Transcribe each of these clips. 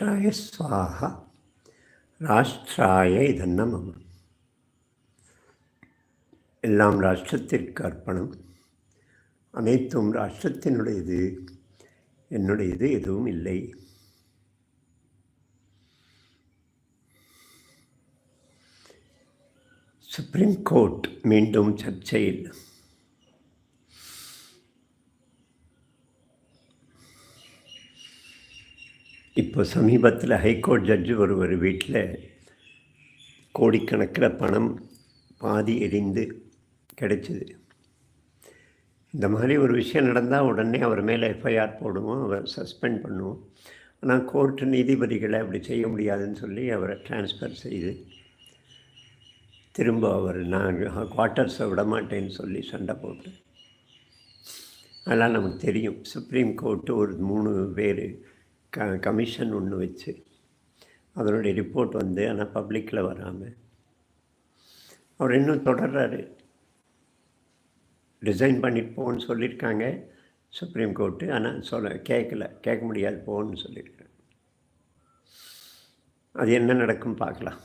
ராஷ்டிராய ஸ்வாஹா ராஷ்டிராய இதன்னம் எல்லாம் ராஷ்டிரத்திற்கு அர்ப்பணம். அனைத்தும் ராஷ்டிரத்தினுடையது என்னுடையது எதுவும் இல்லை. சுப்ரீம் கோர்ட் மீண்டும் சர்ச்சையில். இப்போ சமீபத்தில் ஹைகோர்ட் ஜட்ஜு ஒருவர் வீட்டில் கோடிக்கணக்கில் பணம் பாதி எரிந்து கிடைச்சிது. இந்த மாதிரி ஒரு விஷயம் நடந்தால் உடனே அவர் மேலே எஃப்ஐஆர் போடுவோம் அவர் சஸ்பெண்ட் பண்ணுவோம். ஆனால் கோர்ட்டு நீதிபதிகளை அப்படி செய்ய முடியாதுன்னு சொல்லி அவரை ட்ரான்ஸ்ஃபர் செய்து திரும்ப அவர் நான் குவார்ட்டர்ஸை விட மாட்டேன்னு சொல்லி சண்டை போட்டு. அதெல்லாம் நமக்கு தெரியும். சுப்ரீம் கோர்ட்டு ஒரு மூணு பேர் க கமிஷன் ஒன்று வச்சு அதனுடைய ரிப்போர்ட் வந்து ஆனால் பப்ளிக்கில் வராமல் அவர் இன்னும் தொடர்றாரு. டிசைன் பண்ணிட்டு போன்னு சொல்லியிருக்காங்க சுப்ரீம் கோர்ட்டு. ஆனால் சொல்ல கேட்கல கேட்க முடியாது போன்னு சொல்லியிருக்காங்க அது என்ன நடக்கும் பார்க்கலாம்.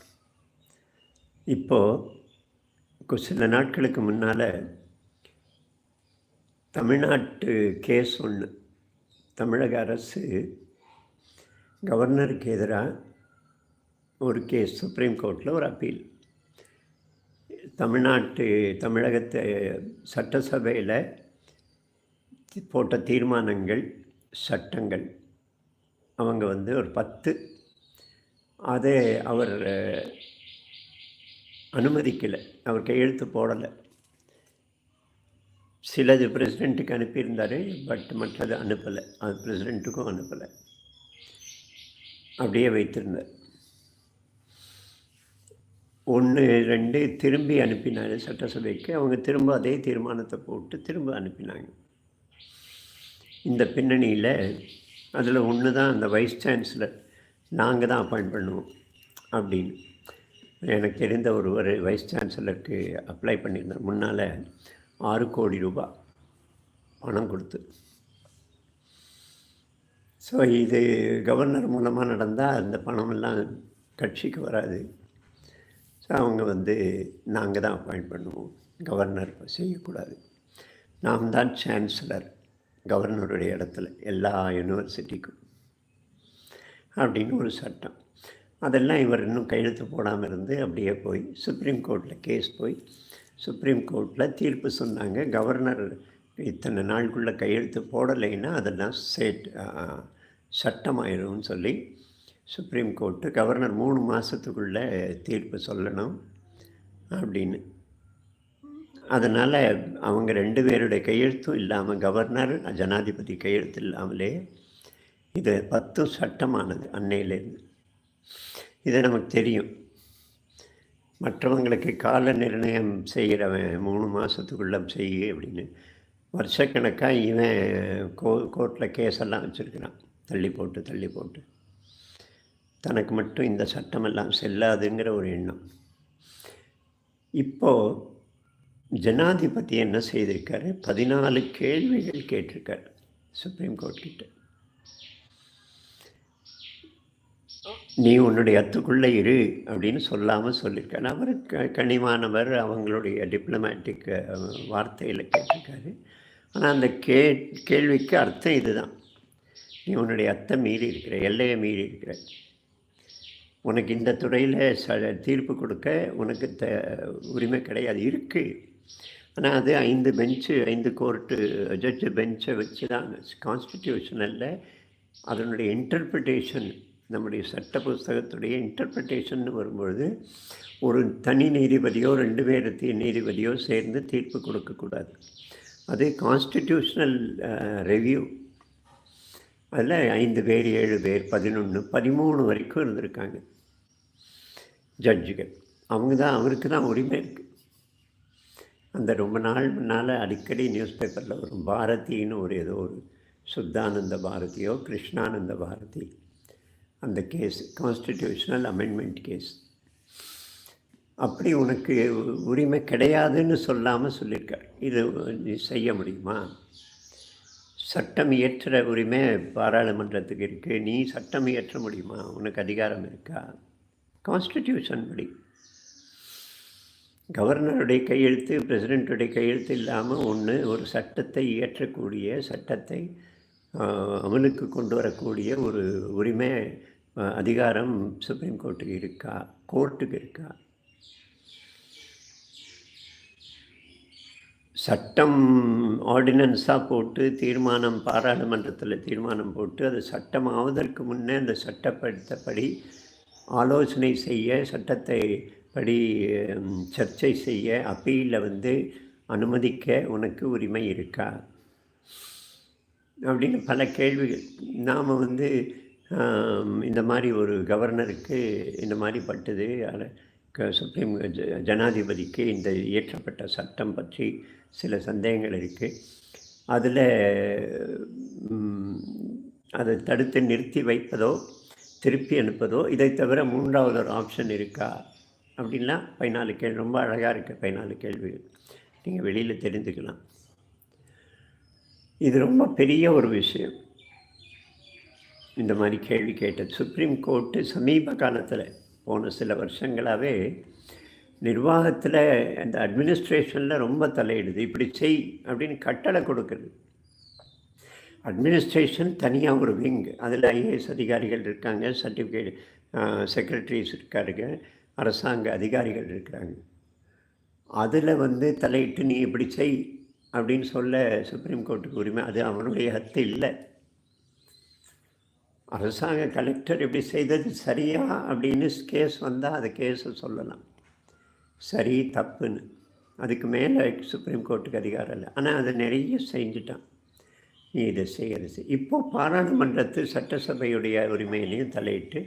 இப்போது சில நாட்களுக்கு முன்னால் தமிழ்நாட்டு கேஸ் ஒன்று தமிழக அரசு கவர்னருக்கு எதிராக ஒரு கேஸ் சுப்ரீம் கோர்ட்டில் ஒரு அப்பீல் தமிழ்நாட்டு தமிழகத்தை சட்டசபையில் போட்ட தீர்மானங்கள் சட்டங்கள். அவங்க வந்து ஒரு பத்து. அதை அவர் அனுமதிக்கலை. அவர் கையெழுத்து போடலை. சிலது பிரசிடெண்ட்டுக்கு அனுப்பியிருந்தார் பட் மற்றது அனுப்பலை. அது பிரசிடெண்ட்டுக்கும் அனுப்பலை. அப்படியே வைத்திருந்தார். ஒன்று ரெண்டு திரும்பி அனுப்பினார் சட்டசபைக்கு. அவங்க திரும்ப அதே தீர்மானத்தை போட்டு திரும்ப அனுப்பினாங்க. இந்த பின்னணியில் அதில் ஒன்று தான் அந்த வைஸ் சான்சலர் நாங்கள் தான் அப்பாயிண்ட் பண்ணுவோம் அப்படின்னு. எனக்கு தெரிந்த ஒருவர் வைஸ் சான்சலருக்கு அப்ளை பண்ணியிருந்தார். முன்னால் ஆறு கோடி ரூபாய் பணம் கொடுத்து. ஸோ இது கவர்னர் மூலமாக நடந்தால் அந்த பணமெல்லாம் கட்சிக்கு வராது. ஸோ அவங்க வந்து நாங்கள் தான் அப்பாயிண்ட் பண்ணுவோம். கவர்னர் செய்யக்கூடாது. நாம் தான் சான்சலர் கவர்னருடைய இடத்துல எல்லா யூனிவர்சிட்டிக்கும் அப்படின்னு ஒரு சட்டம். அதெல்லாம் இவர் இன்னும் கையெழுத்து போடாமல் இருந்து அப்படியே போய் சுப்ரீம் கோர்ட்டில் கேஸ் போய் சுப்ரீம் கோர்ட்டில் தீர்ப்பு சொன்னாங்க. கவர்னர் இத்தனை நாளுக்குள்ளே கையெழுத்து போடலைன்னா அதெல்லாம் சேட் சட்டமாயிரும்னு சொல்லி சுப்ரீம் கோர்ட்டு கவர்னர் மூணு மாதத்துக்குள்ளே தீர்ப்பு சொல்லணும் அப்படின்னு. அதனால் அவங்க ரெண்டு பேருடைய கையெழுத்தும் இல்லாமல் கவர்னர் ஜனாதிபதி கையெழுத்து இல்லாமலே இது பத்தும் சட்டமானது அன்னையிலேருந்து. இது நமக்கு தெரியும். மற்றவங்களுக்கு கால நிர்ணயம் செய்கிறவன் மூணு மாதத்துக்குள்ளே செய்ய அப்படின்னு. வருஷக்கணக்காக இவன் கோ கோர்ட்டில் கேஸெல்லாம் வச்சுருக்கிறான். தள்ளி போட்டு தள்ளி போட்டு. தனக்கு மட்டும் இந்த சட்டமெல்லாம் செல்லாதுங்கிற ஒரு எண்ணம். இப்போது ஜனாதிபதி என்ன செய்திருக்காரு? பதினாலு கேள்விகள் கேட்டிருக்காரு சுப்ரீம் கோர்ட் கிட்ட. நீ உன்னுடைய அத்துக்குள்ளே இரு அப்படின்னு சொல்லாமல் சொல்லியிருக்காரு. அவர் க கனிமானவர் அவங்களுடைய டிப்ளமேட்டிக் வார்த்தையில் கேட்டிருக்காரு. ஆனால் அந்த கே கேள்விக்கு அர்த்தம் இதுதான். நீ உன்னுடைய அத்தை மீறி இருக்கிற எல்லையை மீறி இருக்கிற. உனக்கு இந்த துறையில் ச தீர்ப்பு கொடுக்க உனக்கு த உரிமை கிடையாது இருக்குது ஆனால் அது ஐந்து பெஞ்சு ஐந்து கோர்ட்டு ஜட்ஜு பெஞ்சை வச்சு தான் கான்ஸ்டிடியூஷனில் அதனுடைய இன்டர்பிரிட்டேஷன் நம்முடைய சட்ட புஸ்தகத்துடைய இன்டர்பிரிட்டேஷன் வரும்பொழுது ஒரு தனி நீதிபதியோ ரெண்டு பேர் நீதிபதியோ சேர்ந்து தீர்ப்பு கொடுக்கக்கூடாது. அது கான்ஸ்டிடியூஷனல் ரெவ்யூ uh, அதில் ஐந்து பேர் ஏழு பேர் பதினொன்று பதிமூணு வரைக்கும் இருந்திருக்காங்க ஜட்ஜுகள். அவங்க தான் அவருக்கு தான் உரிமை இருக்குது அந்த ரொம்ப நாள் முன்னால் அடிக்கடி நியூஸ் பேப்பரில் வரும் பாரதின்னு ஒரு ஏதோ ஒரு சுத்தானந்த பாரதியோ கிருஷ்ணானந்த பாரதி அந்த கேஸ் கான்ஸ்டிடியூஷனல் அமெண்ட்மெண்ட் கேஸ் அப்படி உனக்கு உரிமை கிடையாதுன்னு சொல்லாமல் சொல்லியிருக்கார். இது நீ செய்ய முடியுமா? சட்டம் இயற்ற உரிமை பாராளுமன்றத்துக்கு இருக்குது நீ சட்டம் இயற்ற முடியுமா? உனக்கு அதிகாரம் இருக்கா? கான்ஸ்டிடியூஷன் படி. கவர்னருடைய கையெழுத்து பிரசிடெண்ட்டுடைய கையெழுத்து இல்லாமல் ஒன்று ஒரு சட்டத்தை இயற்றக்கூடிய சட்டத்தை அமலுக்கு கொண்டு வரக்கூடிய ஒரு உரிமை அதிகாரம் சுப்ரீம் கோர்ட்டுக்கு இருக்கா? கோர்ட்டுக்கு இருக்கா? சட்டம் ஆர்டினன்ஸாக போட்டு தீர்மானம் பாராளுமன்றத்தில் தீர்மானம் போட்டு அது சட்டம் ஆவதற்கு முன்னே அந்த சட்டப்படுத்தப்படி ஆலோசனை செய்ய சட்டத்தை படி சர்ச்சை செய்ய அப்பீலில் வந்து அனுமதிக்க உனக்கு உரிமை இருக்கா? அப்படின்னு பல கேள்விகள். நாம் வந்து இந்த மாதிரி ஒரு கவர்னருக்கு இந்த மாதிரி பட்டது சுப்ரீம் ஜனாதிபதிக்கு இந்த இயற்றப்பட்ட சட்டம் பற்றி சில சந்தேகங்கள் இருக்குது அதில் அதை தடுத்து நிறுத்தி வைப்பதோ திருப்பி அனுப்பதோ இதை தவிர மூன்றாவது ஒரு ஆப்ஷன் இருக்கா? அப்படின்லாம் பதினாலு கேள்வி ரொம்ப அழகாக இருக்குது பதினாலு கேள்விகள். நீங்கள் வெளியில் தெரிஞ்சுக்கலாம். இது ரொம்ப பெரிய ஒரு விஷயம். இந்த மாதிரி கேள்வி கேட்டது. சுப்ரீம் கோர்ட்டு சமீப காலத்தில் போன சில வருஷங்களாகவே நிர்வாகத்தில் அந்த அட்மினிஸ்ட்ரேஷனில் ரொம்ப தலையிடுது. இப்படி செய் அப்படின்னு கட்டளை கொடுக்குறது அட்மினிஸ்ட்ரேஷன் தனியாக ஒரு விங் அதில் ஐஏஎஸ் அதிகாரிகள் இருக்காங்க சர்டிஃபிகேட் செக்ரட்டரிஸ் இருக்காருங்க அரசாங்க அதிகாரிகள் இருக்கிறாங்க அதில் வந்து தலையிட்டு நீ இப்படி செய் அப்படின்னு சொல்ல சுப்ரீம் கோர்ட்டுக்கு உரிமை அது அவனுடைய ஹத்து இல்லை. அரசாங்க கலெக்டர் இப்படி செய்தது சரியா அப்படின்னு கேஸ் வந்தால் அது கேஸை சொல்லலாம். சரி தப்புன்னு. அதுக்கு மேலே சுப்ரீம் கோர்ட்டுக்கு அதிகாரம் இல்லை. ஆனால் அதை நிறைய செஞ்சுட்டான். நீ இதை செய்கிறது இப்போது இப்போ பாராளுமன்றத்து சட்டசபையுடைய உரிமையிலையும் தலையிட்டு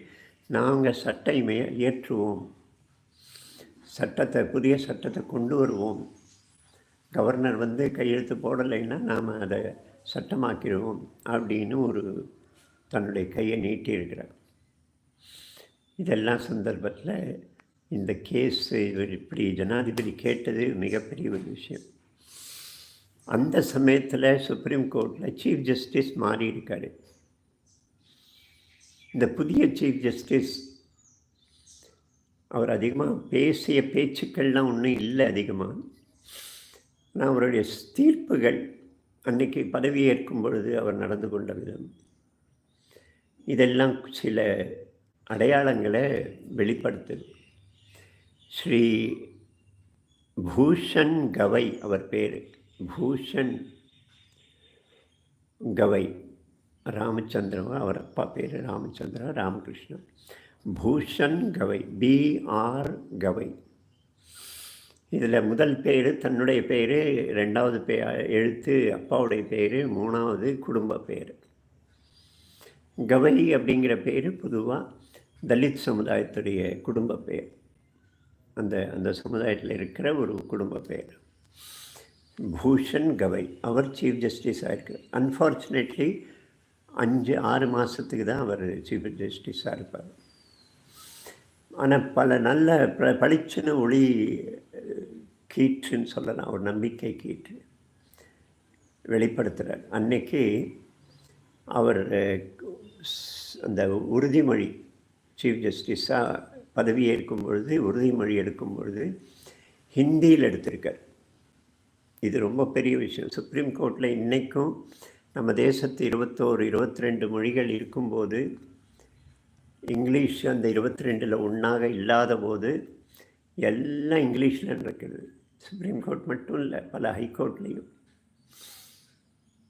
நாங்கள் சட்ட இமையை ஏற்றுவோம். சட்டத்தை புதிய சட்டத்தை கொண்டு வருவோம். கவர்னர் வந்து கையெழுத்து போடலைன்னா நாம் அதை சட்டமாக்கிடுவோம் அப்படின்னு ஒரு தன்னுடைய கையை நீட்டியிருக்கிறார் இதெல்லாம் சந்தர்ப்பத்தில் இந்த கேஸ் இவர் இப்படி ஜனாதிபதி கேட்டது மிகப்பெரிய ஒரு விஷயம். அந்த சமயத்தில் சுப்ரீம் கோர்ட்டில் சீஃப் ஜஸ்டிஸ் மாறி இருக்கார். இந்த புதிய சீஃப் ஜஸ்டிஸ் அவர் அதிகமாக பேசிய பேச்சுக்கள்லாம் ஒன்றும் இல்லை அதிகமாக ஆனால் அவருடைய தீர்ப்புகள் அன்னைக்கு பதவியேற்கும் பொழுது அவர் நடந்து கொண்ட விதம். இதெல்லாம் சில அடையாளங்களை வெளிப்படுத்துது. ஸ்ரீ பூஷன் கவை அவர் பேர். பூஷன் கவை. ராமச்சந்திரன் அவர் அப்பா பேர் Ramachandra Ramakrishnan. Bhushan Gavai B R. இதில் முதல் பேர் தன்னுடைய பேர் ரெண்டாவது பே எழுத்து அப்பாவுடைய பேர் மூணாவது குடும்ப பேர். கவனி அப்படிங்கிற பேர் பொதுவாக தலித் சமுதாயத்துடைய குடும்ப பெயர். அந்த அந்த சமுதாயத்தில் இருக்கிற ஒரு குடும்ப பெயர். பூஷன் கவை அவர் சீஃப் ஜஸ்டிஸாக இருக்கார். அன்ஃபார்ச்சுனேட்லி அஞ்சு ஆறு மாதத்துக்கு தான் அவர் சீஃப் ஜஸ்டிஸாக இருப்பார். ஆனால் பல நல்ல ப பளிச்சுன்னு ஒளி கீற்றுன்னு சொல்லலாம். ஒரு நம்பிக்கை கீற்று வெளிப்படுத்துகிறார் அன்னைக்கு அவர் அந்த உறுதிமொழி சீஃப் ஜஸ்டிஸாக பதவியேற்கும் பொழுது உறுதிமொழி எடுக்கும் பொழுது ஹிந்தியில் எடுத்திருக்கார். இது ரொம்ப பெரிய விஷயம். சுப்ரீம் கோர்ட்டில் இன்றைக்கும் நம்ம தேசத்து இருபத்தோரு இருபத்தி ரெண்டு மொழிகள் இருக்கும்போது இங்கிலீஷ் அந்த இருபத்தி ரெண்டில் ஒன்றாக இல்லாத போது எல்லாம் இங்கிலீஷில் நடக்குது. சுப்ரீம் கோர்ட் மட்டும் இல்லை பல ஹைகோர்ட்லேயும்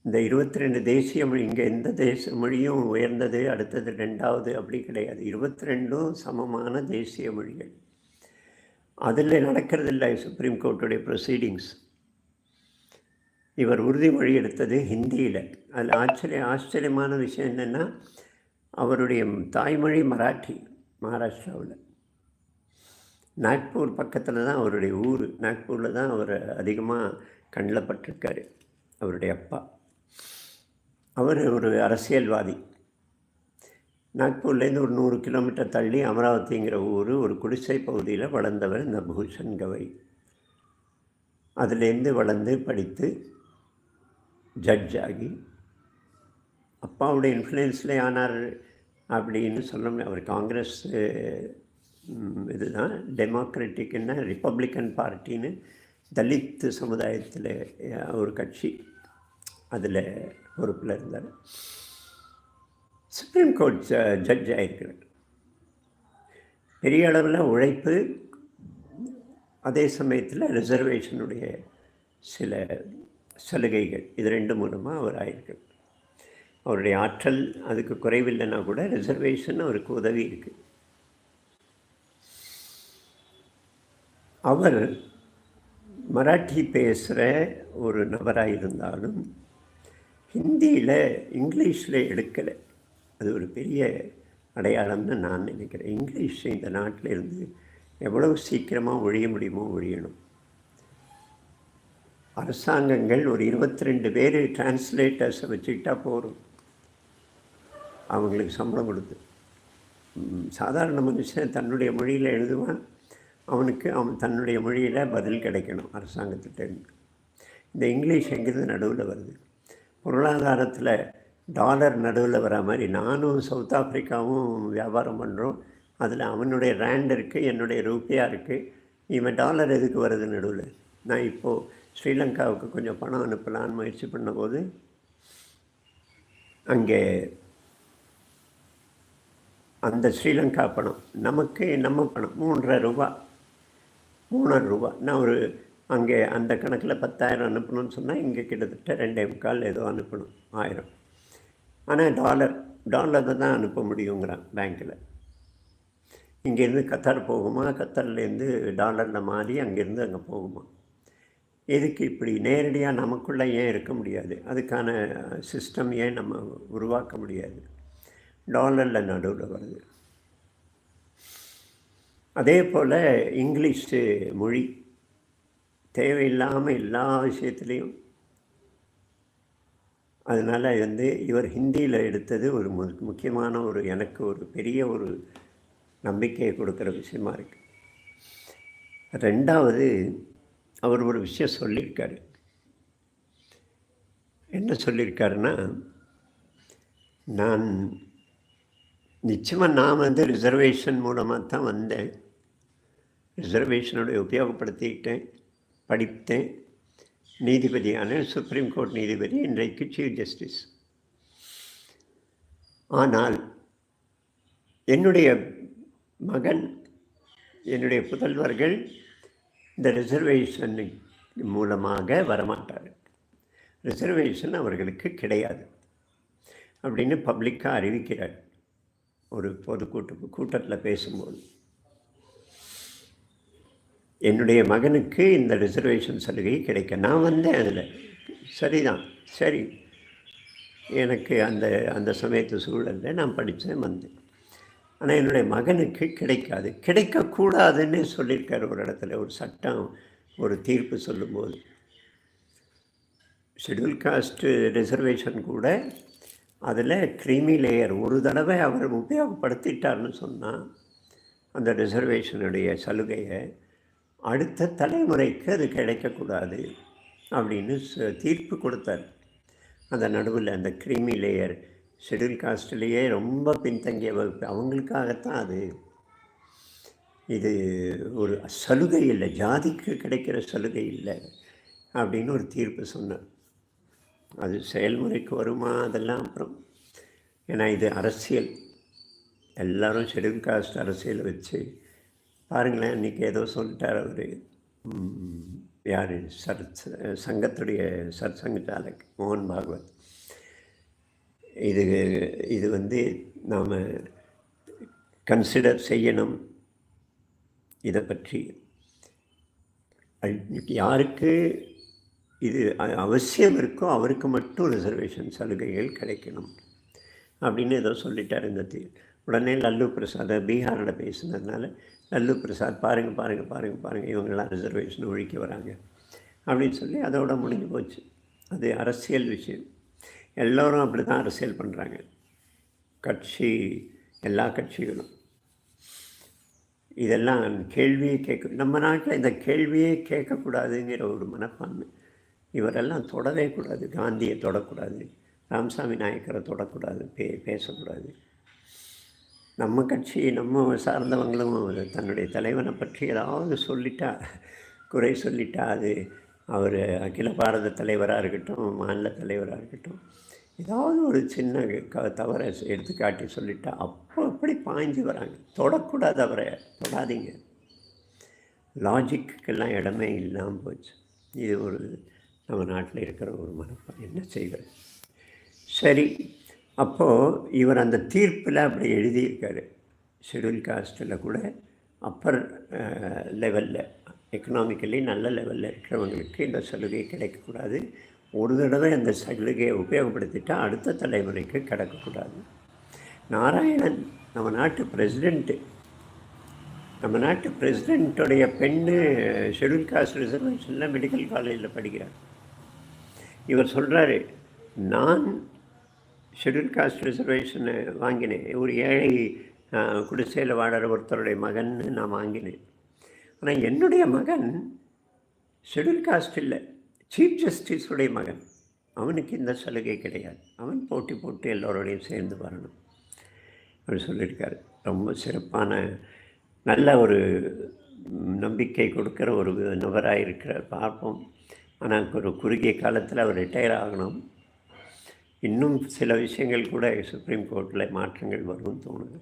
இந்த இருபத்தி ரெண்டு தேசிய மொழி இங்கே எந்த தேச மொழியும் உயர்ந்தது அடுத்தது ரெண்டாவது அப்படி கிடையாது. இருபத்தி ரெண்டும் சமமான தேசிய மொழிகள். அதில் நடக்கிறதில்லை சுப்ரீம் கோர்ட்டுடைய ப்ரொசீடிங்ஸ் இவர் உறுதிமொழி எடுத்தது ஹிந்தியில். அதில் ஆச்சரிய ஆச்சரியமான விஷயம் என்னென்னா அவருடைய தாய்மொழி மராட்டி மகாராஷ்டிராவில். நாக்பூர் பக்கத்தில் தான் அவருடைய ஊர். நாக்பூரில் தான் அவர் அதிகமாக கண்ணில் பட்டிருக்காரு அவருடைய அப்பா. அவர் ஒரு அரசியல்வாதி. நாக்பூர்லேருந்து ஒரு நூறு கிலோமீட்டர் தள்ளி அமராவதிங்கிற ஊர் ஒரு குடிசை பகுதியில் வளர்ந்தவர் இந்த பூஷன் கவை. அதுலேருந்து வளர்ந்து படித்து ஜட்ஜ் ஆகி அப்பாவுடைய இன்ஃப்ளூயன்ஸில் ஆனார் அப்படின்னு சொல்ல முடியும் அவர் காங்கிரஸ் இதுதான் டெமோக்ராட்டிக்னா ரிப்பப்ளிக்கன் பார்ட்டின்னு தலித் சமுதாயத்தில் ஒரு கட்சி. அதில் பொறுப்பில் இருந்தார். சுப்ரீம் கோர்ட் ஜட்ஜ் ஆகியிருக்கிறார் பெரிய அளவில் உழைப்பு அதே சமயத்தில் ரிசர்வேஷனுடைய சில சலுகைகள் இது ரெண்டு மூலமாக அவர் ஆயிருக்கிறார். அவருடைய ஆற்றல் அதுக்கு குறைவில்லைன்னா கூட ரிசர்வேஷன் அவருக்கு உதவி இருக்குது அவர் மராட்டி பேசுகிற ஒரு நபராக இருந்தாலும் ஹிந்தியில் இங்கிலீஷில் எடுக்கலை. அது ஒரு பெரிய அடையாளம்னு நான் நினைக்கிறேன். இங்கிலீஷ் இந்த நாட்டில் இருந்து எவ்வளவு சீக்கிரமாக ஒழிய முடியுமோ ஒழியணும். அரசாங்கங்கள் ஒரு இருபத்தி ரெண்டு பேர் டிரான்ஸ்லேட்டர்ஸை வச்சுக்கிட்டா போதும். அவங்களுக்கு சம்பளம் கொடுத்து. சாதாரண மனுஷன் தன்னுடைய மொழியில் எழுதுவான். அவனுக்கு அவன் தன்னுடைய மொழியில் பதில் கிடைக்கணும் அரசாங்கத்திட்டேருந்து இந்த இங்கிலீஷ் எங்கேருந்து நடுவில் வருது? பொருளாதாரத்தில் டாலர் நடுவில் வர மாதிரி நானும் சவுத் ஆப்ரிக்காவும் வியாபாரம் பண்ணுறோம் அதில் அவனுடைய ரேண்ட் இருக்குது என்னுடைய ரூபியா இருக்குது இவன் டாலர் எதுக்கு வருது நடுவில்? நான் இப்போது ஸ்ரீலங்காவுக்கு கொஞ்சம் பணம் அனுப்பலான்னு முயற்சி பண்ணும்போது அங்கே அந்த ஸ்ரீலங்கா பணம் நமக்கு நம்ம பணம் மூன்றரை ரூபா மூணரை ரூபா. நான் ஒரு அங்கே அந்த கணக்கில் பத்தாயிரம் அனுப்பணும்னு சொன்னால் இங்கே கிட்டத்தட்ட ரெண்டே முக்கால் ஏதோ அனுப்பணும் ஆயிரம். ஆனால் டாலர் டாலரில் தான் அனுப்ப முடியுங்கிறான் பேங்க்கில். இங்கேருந்து கத்தார் போகுமா? கத்தார்லேருந்து டாலரில் மாறி அங்கேருந்து அங்கே போகுமா? எதுக்கு இப்படி? நேரடியாக நமக்குள்ளே ஏன் இருக்க முடியாது? அதுக்கான சிஸ்டம் ஏன் நம்ம உருவாக்க முடியாது? டாலரில் நடுவில் வருது. அதே போல் இங்கிலீஷு மொழி தேவையில்லாமல் எல்லா விஷயத்துலேயும். அதனால் வந்து இவர் ஹிந்தியில் எடுத்தது ஒரு மு முக்கியமான ஒரு எனக்கு ஒரு பெரிய ஒரு நம்பிக்கையை கொடுக்குற விஷயமா இருக்குது ரெண்டாவது அவர் ஒரு விஷயம் சொல்லியிருக்காரு. என்ன சொல்லியிருக்காருன்னா நான் நிச்சயமாக நான் வந்து ரிசர்வேஷன் மூலமாக தான் வந்தேன். ரிசர்வேஷனோட உபயோகப்படுத்திக்கிட்டேன். படித்தேன் நீதிபதியான சுப்ரீம் கோர்ட் நீதிபதி இன்றைக்கு சீஃப் ஜஸ்டிஸ் ஆனால் என்னுடைய மகன் என்னுடைய புதல்வர்கள் இந்த ரிசர்வேஷன் மூலமாக வரமாட்டார். ரிசர்வேஷன் அவர்களுக்கு கிடையாது. அப்படின்னு பப்ளிக்காக அறிவிக்கிறார். ஒரு பொதுக்கூட்டு கூட்டத்தில் பேசும்போது. என்னுடைய மகனுக்கு இந்த ரிசர்வேஷன் சலுகை கிடைக்க நான் வந்தேன் அதில். சரிதான் சரி. எனக்கு அந்த அந்த சமயத்து சூழலில் நான் படித்தேன் வந்தேன். ஆனால் என்னுடைய மகனுக்கு கிடைக்காது. கிடைக்கக்கூடாதுன்னு சொல்லியிருக்காரு ஒரு இடத்துல ஒரு சட்டம் ஒரு தீர்ப்பு சொல்லும்போது. ஷெட்யூல் காஸ்ட்டு ரிசர்வேஷன் கூட அதில் க்ரீமி லேயர் ஒரு தடவை அவர் உபயோகப்படுத்திட்டார்னு சொன்னால் அந்த ரிசர்வேஷனுடைய சலுகையை அடுத்த தலைமுறைக்கு அது கிடைக்கக்கூடாது அப்படின்னு தீர்ப்பு கொடுத்தார். அந்த நடுவில் அந்த கிரீமி லேயர் ஷெடியூல் காஸ்ட்லேயே ரொம்ப பின்தங்கிய வகுப்பு. அவங்களுக்காகத்தான் அது. இது ஒரு சலுகை இல்லை ஜாதிக்கு கிடைக்கிற சலுகை இல்லை அப்படின்னு ஒரு தீர்ப்பு சொன்னார். அது செயல்முறைக்கு வருமா? அதெல்லாம் அப்புறம். ஏன்னா இது அரசியல். எல்லோரும் ஷெடியூல் காஸ்ட் அரசியல் வச்சு பாருங்களேன் இன்றைக்கி ஏதோ சொல்லிட்டார் அவர். யார்? சர் சங்கத்துடைய சர்சங்க சாலக் மோகன் பாகவத். இது இது வந்து நாம் கன்சிடர் செய்யணும். இதை பற்றி. யாருக்கு இது அவசியம் இருக்கோ அவருக்கு மட்டும் ரிசர்வேஷன் சலுகைகள் கிடைக்கணும். அப்படின்னு ஏதோ சொல்லிட்டார் இந்த உடனே லல்லு பிரசாத் பீகாரில் பேசுனதுனால லல்லு பிரசாத் பாருங்கள் பாருங்கள் பாருங்கள் பாருங்கள் இவங்கெல்லாம் ரிசர்வேஷன் ஒழிக்க வராங்க. அப்படின்னு சொல்லி அதோட முடிஞ்சு போச்சு. அது அரசியல் விஷயம். எல்லோரும் அப்படி தான் அரசியல் பண்ணுறாங்க கட்சி எல்லா கட்சிகளும். இதெல்லாம் கேள்வியே கேட்க நம்ம நாட்டில் இந்த கேள்வியே கேட்கக்கூடாதுங்கிற ஒரு மனப்பான்மை. இவரெல்லாம் தொடவே கூடாது. காந்தியை தொடக்கூடாது. ராமசாமி நாயக்கரை தொடக்கூடாது. பே பேசக்கூடாது. நம்ம கட்சி நம்ம சார்ந்தவங்களும் தன்னுடைய தலைவனை பற்றி ஏதாவது சொல்லிட்டா குறை சொல்லிட்டா அது அவர் அகில பாரத தலைவராக இருக்கட்டும் மாநில தலைவராக இருக்கட்டும் ஏதாவது ஒரு சின்ன க தவறை எடுத்துக்காட்டி சொல்லிட்டா அப்போ அப்படி பாய்ஞ்சு வராங்க? தொடக்கூடாது அவரை தொடாதீங்க. லாஜிக்குக்கெல்லாம் இடமே இல்லாமல் போச்சு. இது ஒரு நம்ம நாட்டில் இருக்கிற ஒரு மரபு என்ன செய்வது? சரி அப்போது இவர் அந்த தீர்ப்பில் அப்படி எழுதியிருக்காரு. ஷெடியூல் காஸ்ட்டில் கூட அப்பர் லெவலில் எக்கனாமிக்கலி நல்ல லெவலில் இருக்கிறவங்களுக்கு இந்த சலுகை கிடைக்கக்கூடாது. ஒரு தடவை அந்த சலுகையை உபயோகப்படுத்திட்டால் அடுத்த தலைமுறைக்கு கிடக்கக்கூடாது. நாராயணன் நம்ம நாட்டு பிரசிடெண்ட்டு நம்ம நாட்டு பிரசிடெண்ட்டுடைய பெண்ணு ஷெடியூல் காஸ்ட் ரிசர்வேஷனில் மெடிக்கல் காலேஜில் படிக்கிறார். இவர் சொல்கிறாரு நான் ஷெட்யூல் காஸ்ட் ரிசர்வேஷனை வாங்கினேன் ஒரு ஏழை குடிசையில் வாடுற ஒருத்தருடைய மகன் நான் வாங்கினேன். ஆனால் என்னுடைய மகன் ஷெடியூல் காஸ்ட் இல்லை. சீஃப் ஜஸ்டிஸுடைய மகன். அவனுக்கு இந்த சலுகை கிடையாது. அவன் போட்டி போட்டு எல்லோரோடையும் சேர்ந்து வரணும். அவர் சொல்லியிருக்காரு. ரொம்ப சிறப்பான நல்ல ஒரு நம்பிக்கை கொடுக்குற ஒரு நபராக இருக்கிற பார்ப்போம். ஆனால் ஒரு குறுகிய காலத்தில் அவர் ரிட்டையர் ஆகணும். இன்னும் சில விஷயங்கள் கூட சுப்ரீம் கோர்ட்டில் மாற்றங்கள் வரும்னு தோணுது.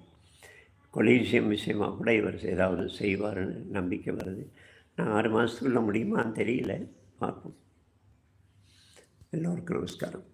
கொலீசியம் விஷயமாக கூட இவர் ஏதாவது செய்வார்னு நம்பிக்கை வருது. நான் ஆறு மாதத்துக்குள்ள முடியுமான்னு தெரியல. பார்ப்போம். எல்லோருக்கும் நமஸ்காரம்.